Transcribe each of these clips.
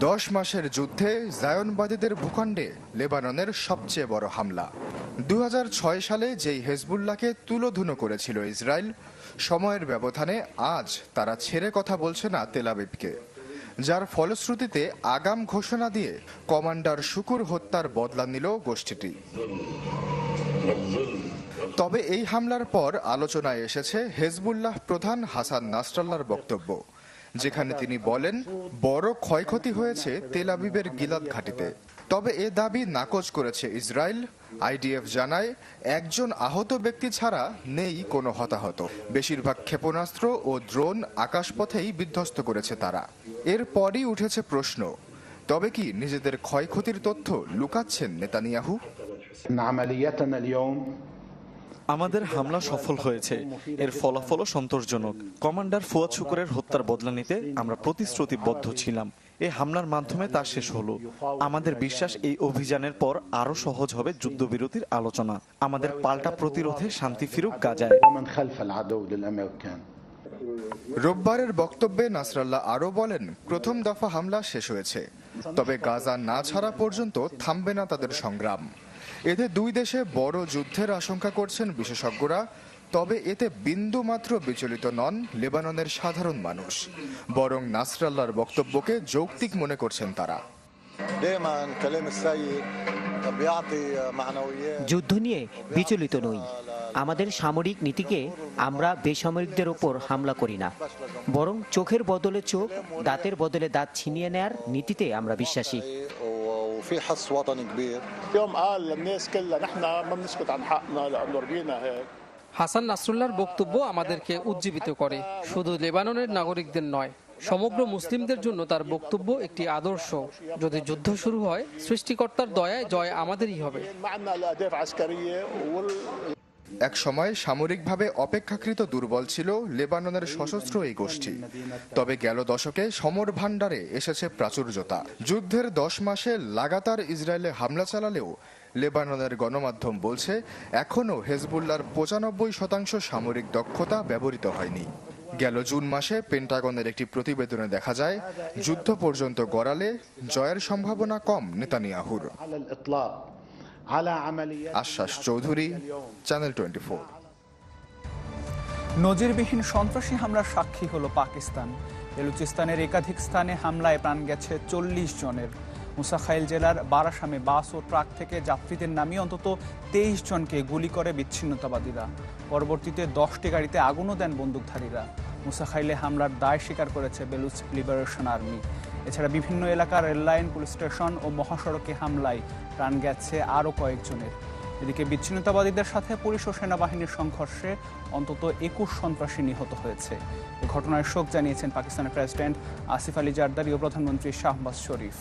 দশ মাসের যুদ্ধে জায়নবাদীদের ভূখণ্ডে লেবাননের সবচেয়ে বড় হামলা। দু হাজার ছয় সালে যেই হেজবুল্লাহকে তুলোধুনো করেছিল ইসরায়েল, সময়ের ব্যবধানে আজ তারা ছেড়ে কথা বলছে না তেলাবিবকে যার ফলশ্রুতিতে আগাম ঘোষণা দিয়ে কমান্ডার শুকুর হত্যার বদলা নিল গোষ্ঠীটি। তবে এই হামলার পর আলোচনায় এসেছে হেজবুল্লাহ প্রধান হাসান নাসরাল্লাহর বক্তব্য। যেখানে তিনি বলেন, বড় ক্ষয়ক্ষতি হয়েছে তেল আবিবের গিলাদ ঘাটিতে। তবে এ দাবি নাকচ করেছে ইসরায়েল। আইডিএফ জানায়, একজন আহত ব্যক্তি ছাড়া নেই কোনো হতাহত। বেশিরভাগ ক্ষেপণাস্ত্র ও ড্রোন আকাশপথেই বিধ্বস্ত করেছে তারা। এরপরই উঠেছে প্রশ্ন, তবে কি নিজেদের ক্ষয়ক্ষতির তথ্য লুকাচ্ছেন নেতানিয়াহু? আমাদের হামলা সফল হয়েছে। এর ফলাফল সন্তোষজনক। কমান্ডার ফুয়াদ শুকুরের হত্যার বদলা নিতে আমরা প্রতিশ্রুতিবদ্ধ ছিলাম। এ হামলার মাধ্যমে তা শেষ হলো। আমাদের বিশ্বাস এই অভিযানের পর আরও সহজ হবে যুদ্ধবিরতির আলোচনা। আমাদের পাল্টা প্রতিরোধে শান্তি ফিরুক গাজায়। রোববারের বক্তব্যে নাসরাল্লাহ আরও বলেন, প্রথম দফা হামলা শেষ হয়েছে। তবে গাজা না ছাড়া পর্যন্ত থামবে না তাদের সংগ্রাম। এতে দুই দেশে বড় যুদ্ধের আশঙ্কা করছেন বিশেষজ্ঞরা, তবে এতে বিন্দু মাত্র বিচলিত নন লেবাননের সাধারণ মানুষ। বরং নাসরাল্লার বক্তব্যকে যৌক্তিক মনে করছেন তারা। যুদ্ধ নিয়ে বিচলিত নই। আমাদের সামরিক নীতিকে আমরা বেসামরিকদের ওপর হামলা করি না। বরং চোখের বদলে চোখ, দাঁতের বদলে দাঁত ছিনিয়ে নেয়ার নীতিতে আমরা বিশ্বাসী। وفي حس وطني كبير اليوم قال للناس كلها نحن ما بنسكت عن حقنا لانه ربينا هيك হাসান নাসরুল্লাহর বক্তব্য আমাদেরকে উজ্জীবিত করে শুধু লেবাননের নাগরিকদের নয় সমগ্র মুসলিমদের জন্য তার বক্তব্য একটি আদর্শ যদি যুদ্ধ শুরু হয় সৃষ্টিকর্তার দয়ায় জয় আমাদেরই হবে একসময় সামরিকভাবে অপেক্ষাকৃত দুর্বল ছিল লেবাননের সশস্ত্র এই গোষ্ঠী। তবে গেল দশকে সমর ভাণ্ডারে এসেছে প্রাচুর্যতা। যুদ্ধের দশ মাসে লাগাতার ইসরায়েলে হামলা চালালেও লেবাননের গণমাধ্যম বলছে, এখনও হেজবুল্লার পঁচানব্বই শতাংশ সামরিক দক্ষতা ব্যবহৃত হয়নি। গেল জুন মাসে পেন্টাগনের একটি প্রতিবেদনে দেখা যায়, যুদ্ধ পর্যন্ত গড়ালে জয়ের সম্ভাবনা কম নেতানিয়াহুর। আশ্বাস চৌধুরী চ্যানেল টোয়েন্টি নজিরবিহীন সন্ত্রাসী হামলার সাক্ষী হল পাকিস্তান। বেলুচিস্তানের একাধিক স্থানে হামলায় প্রাণ গেছে চল্লিশ জনের। মুসাখাইল জেলার বারাসামে বাস ও ট্রাক থেকে যাত্রীদের নামিয়ে অন্তত তেইশ জনকে গুলি করে বিচ্ছিন্নতাবাদীরা। পরবর্তীতে দশটি গাড়িতে আগুনও দেন বন্দুকধারীরা। মুসাখাইলে হামলার দায় স্বীকার করেছে বেলুচ লিবারেশন আর্মি। এছাড়া বিভিন্ন এলাকার রেললাইন, পুলিশ স্টেশন ও মহাসড়কে হামলায় প্রাণ গেছে আরও কয়েকজনের। এদিকে বিচ্ছিন্নতাবাদীদের সাথে পুলিশ ও সেনাবাহিনীর সংঘর্ষে অন্তত একুশ সন্ত্রাসী নিহত হয়েছে। এ ঘটনায় শোক জানিয়েছেন পাকিস্তানের প্রেসিডেন্ট আসিফ আলী জারদারি ও প্রধানমন্ত্রী Shahbaz Sharif.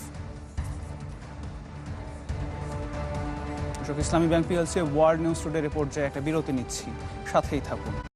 Islami bank PLC world news today report যে একটা বিরতি নিচ্ছি। সাথেই থাকুন।